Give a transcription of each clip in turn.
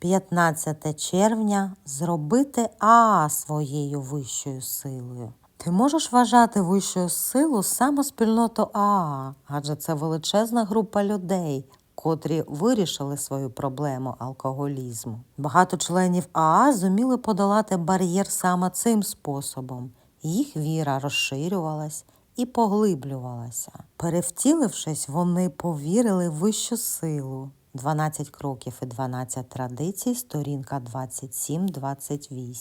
15 червня зробити Аа своєю вищою силою. Ти можеш вважати вищою силу саме спільноту Аа, адже це величезна група людей, котрі вирішили свою проблему алкоголізму. Багато членів Аа зуміли подолати бар'єр саме цим способом. Їх віра розширювалась і поглиблювалася. Перевтілившись, вони повірили в вищу силу. 12 кроків і 12 традицій, сторінка 27-28.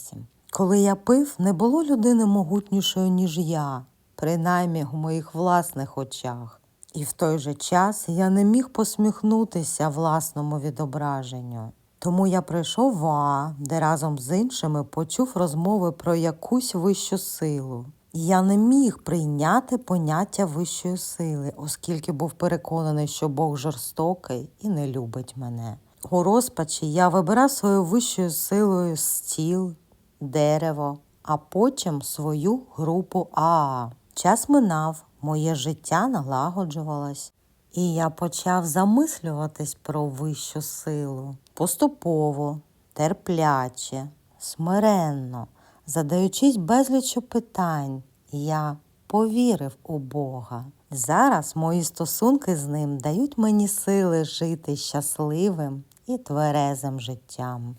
Коли я пив, не було людини могутнішої, ніж я, принаймні в моїх власних очах. І в той же час я не міг посміхнутися власному відображенню. Тому я прийшов в Аа, де разом з іншими почув розмови про якусь вищу силу. Я не міг прийняти поняття вищої сили, оскільки був переконаний, що Бог жорстокий і не любить мене. У розпачі я вибирав свою вищою силою стіл, дерево, а потім свою групу Аа. Час минав, моє життя налагоджувалось, і я почав замислюватись про вищу силу поступово, терпляче, смиренно, задаючись безлічу питань, я повірив у Бога. Зараз мої стосунки з ним дають мені сили жити щасливим і тверезим життям.